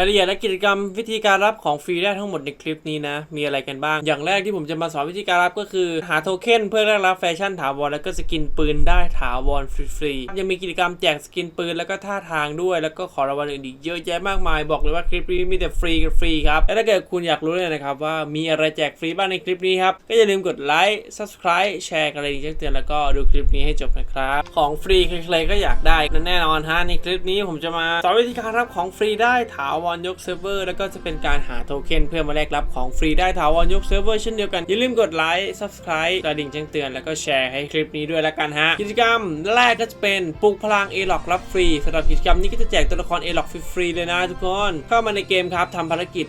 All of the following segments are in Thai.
รายละเอียดและกิจกรรมวิธีการรับของฟรีได้ทั้งหมดในคลิปนี้นะ มีอะไรกันบ้าง อย่างแรกที่ผมจะมาสอนวิธีการรับก็คือหาโทเค็นเพื่อแลกรับแฟชั่นถาวรแล้วก็สกินปืนได้ถาวรฟรีๆยังมีกิจกรรมแจกสกินปืนแล้วก็ท่าทางด้วย แล้วก็ขอรางวัลอื่นอีกเยอะแยะมากมายบอกเลยว่าคลิปนี้มีแต่ฟรีกับฟรีครับและถ้าเกิดคุณอยากรู้เลยนะครับว่ามีอะไรแจกฟรีบ้างในคลิปนี้ครับก็อย่าลืมกดไลค์ subscribe แชร์กันเลยแจ้งเตือนแล้วก็ดูคลิปนี้ให้จบนะครับของฟรีใครๆก็อยากได้แน่นอนฮะในคลิปนี้ผมจะมาสอนวิธีการรับของฟรีได้ถาวรยกเซิร์ฟเวอร์แล้วก็จะเป็นการหาโทเค็นเพื่อมาแลกรับของฟรีได้ถาวรยกเซิร์ฟเวอร์เช่นเดียวกัน อย่าลืมกดไลค์ subscribe กระดิ่งแจ้งเตือนแล้วก็แชร์ให้คลิปนี้ด้วยล้วกันฮะ กิจกรรมแรกก็จะเป็นปลุกพลัง a อล็อกรับฟรีสำหรับกิจกรรมนี้ก็จะแจกตัวละคร a อล็อกฟรีๆเลยนะทุกคนเข้ามาในเกมครับทำภารกิจ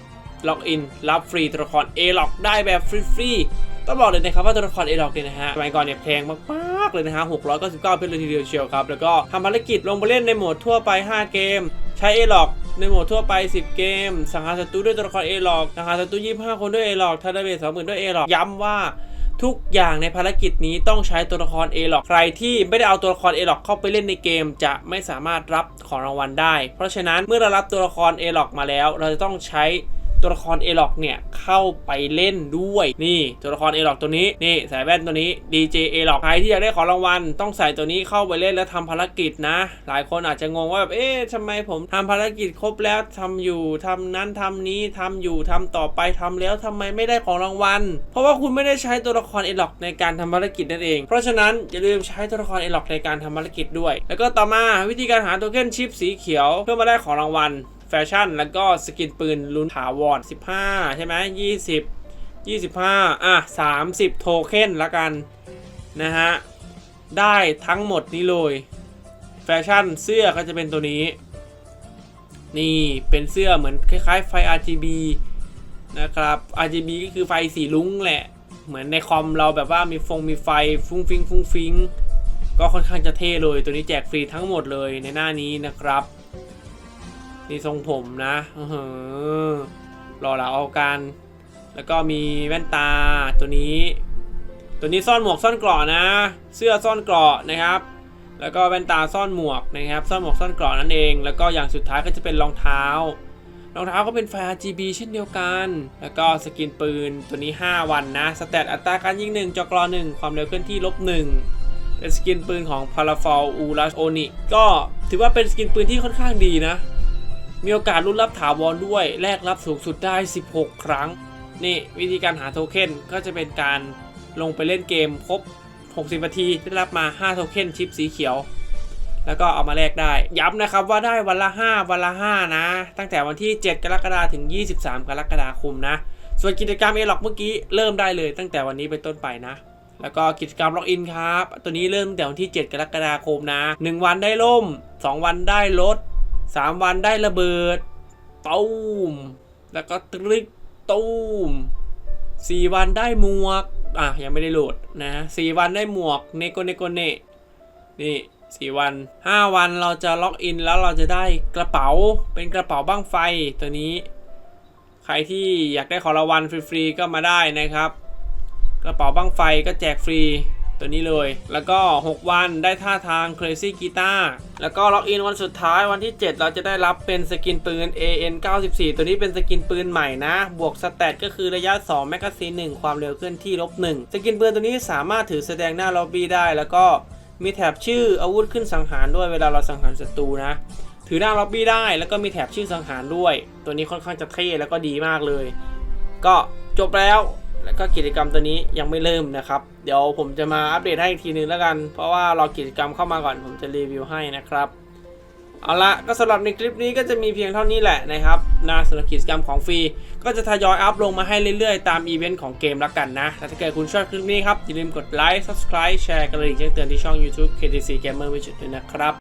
ล็อกอินรับฟรีตัวละคร A ล็อกได้แบบฟรีๆต้องบอกเลยนะครับว่าตัวละคร A ล็อกเนี่ยนะฮะสมัยก่อนเนี่ยแพงมากๆเลยนะฮะ699เป็นเลยทีเดียวเชียวครับแล้วก็ทำภารกิจลงไปเล่นในโหมดทั่วไป 5 เกม ใช้ A ล็อก ในโหมดทั่วไป 10 เกม สังหารศัตรูด้วยตัวละครเอล็อกสังหารศัตรู25 คนด้วยเอล็อกทาร์เบส20,000ด้วยเอล็อกย้ำว่าทุกอย่างในภารกิจนี้ต้องใช้ตัวละคร A ล็อกใครที่ไม่ได้เอาตัวละคร A ล็อกเข้าไปเล่นในเกม จะไม่สามารถรับของรางวัลได้ เพราะฉะนั้นเมื่อเรารับตัวละคร A ล็อกมาแล้ว เราจะต้องใช้ ตัวละคร A ล็อกเนี่ยเข้าไปเล่นด้วยนี่ตัวละคร A ล็อกตัวนี้นี่ใส่แว่นตัวนี้ DJ A ล็อกใครที่อยากได้ของรางวัลต้องใส่ตัวนี้เข้าไปเล่นแล้วทำภารกิจนะ หลายคนอาจจะงงว่าแบบเอ๊ะทำไมผมทำภารกิจครบแล้วทำอยู่ทำนั้นทำนี้ทำอยู่ทำต่อไปทำแล้วทำไมไม่ได้ของรางวัล เพราะว่าคุณไม่ได้ใช้ตัวละคร A ล็อกในการทำภารกิจนั่นเอง เพราะฉะนั้นอย่าลืมใช้ตัวละคร A ล็อกในการทำภารกิจด้วย แล้วก็ต่อมาวิธีการหาโทเค็นชิปสีเขียวเพื่อมาได้ของรางวัล แฟชั่น แล้วก็สกินปืนลุ้นถาวร15 ใช่ไหม20 25อะ30โทเค็นละกัน นะฮะ ได้ทั้งหมดนี้เลย แฟชั่นเสื้อก็จะเป็นตัวนี้ นี่เป็นเสื้อเหมือนคล้าย ๆ ไฟ RGB นะครับ RGB ก็คือไฟสีลุ้งแหละ เหมือนในคอมเราแบบว่ามีฟงมีไฟฟุ้งฟิงฟุ้งฟิงก็ค่อนข้างจะเท่เลย ตัวนี้แจกฟรีทั้งหมดเลยในหน้านี้นะครับ นี่ทรงผมนะอื้อหือหล่อเหลาเอาการแล้วก็มีแว่นตาตัวนี้ ตัวนี้ซ่อนหมวกซ่อนเกราะนะ เสื้อซ่อนเกราะนะครับ แล้วก็แว่นตาซ่อนหมวกนะครับ ซ่อนหมวกซ่อนเกราะนั่นเอง แล้วก็อย่างสุดท้ายก็จะเป็นรองเท้า รองเท้าก็เป็นไฟ RGB เช่นเดียวกัน แล้วก็สกินปืนตัวนี้ 5 วันนะสเตตอัตราการยิง1จอกร1ความเร็วเคลื่อนที่ลบ1เป็นสกินปืนของพาราฟอลอูรัสโอนิก็ถือว่าเป็นสกินปืนที่ค่อนข้างดีนะ มีโอกาสรุ่นรับถาวรด้วย แลกรับสูงสุดได้ 16 ครั้ง นี่วิธีการหาโทเค็นก็จะเป็นการลงไปเล่นเกมครบ 60 นาทีได้รับมา 5 โทเค็นชิปสีเขียว แล้วก็เอามาแลกได้ ย้ำนะครับว่าได้วันละ 5 วันละ 5 นะ ตั้งแต่วันที่ 7 กรกฎาคมถึง 23 กรกฎาคมนะ ส่วนกิจกรรมเอล็อกเมื่อกี้เริ่มได้เลยตั้งแต่วันนี้เป็นต้นไปนะแล้วก็กิจกรรมล็อกอินครับ ตัวนี้เริ่มตั้งแต่วันที่ 7 กรกฎาคมนะ 1 วันได้ล่ม 2 วันได้รถ 3วันได้ระเบิดตูมแล้วก็ตรึกตูม4วันได้หมวก อะ ยังไม่ได้โหลดนะ4วันได้หมวกเนโกเนโกเนนี่4วัน5วันเราจะล็อกอินแล้วเราจะได้กระเป๋าเป็นกระเป๋าบ้างไฟตัวนี้ ใครที่อยากได้ของรางวัลฟรีๆก็มาได้นะครับ กระเป๋าบ้างไฟก็แจกฟรี ตัวนี้เลย แล้วก็ 6 วันได้ท่าทาง Crazy Guitar แล้วก็ล็อกอินวันสุดท้ายวันที่ 7 เราจะได้รับเป็นสกินปืน AN 94 ตัวนี้เป็นสกินปืนใหม่นะ บวกสแตทก็คือระยะ 2 แมกกาซีน 1 ความเร็วเคลื่อนที่ลบ 1 สกินปืนตัวนี้สามารถถือแสดงหน้าล็อบบี้ได้ แล้วก็มีแถบชื่ออาวุธขึ้นสังหารด้วยเวลาเราสังหารศัตรูนะ ถือหน้าล็อบบี้ได้แล้วก็มีแถบชื่อสังหารด้วย ตัวนี้ค่อนข้างจะเท่แล้วก็ดีมากเลย ก็จบแล้ว แล้วก็กิจกรรมตัวนี้ยังไม่เริ่มนะครับ เดี๋ยวผมจะมาอัปเดตให้อีกทีนึงแล้วกัน เพราะว่ารอกิจกรรมเข้ามาก่อนผมจะรีวิวให้นะครับ เอาละก็สำหรับในคลิปนี้ก็จะมีเพียงเท่านี้แหละนะครับนะสำหรับกิจกรรมของฟรีก็จะทยอยอัพลงมาให้เรื่อยๆ ตามอีเวนต์ของเกมแล้วกันนะ ถ้าเกิดคุณชอบคลิปนี้ครับอย่าลืมกดไลค์ subscribe แชร์กันเลยแจ้งเตือนที่ช่อง YouTube KTC Gamer Widget ด้วยนะครับ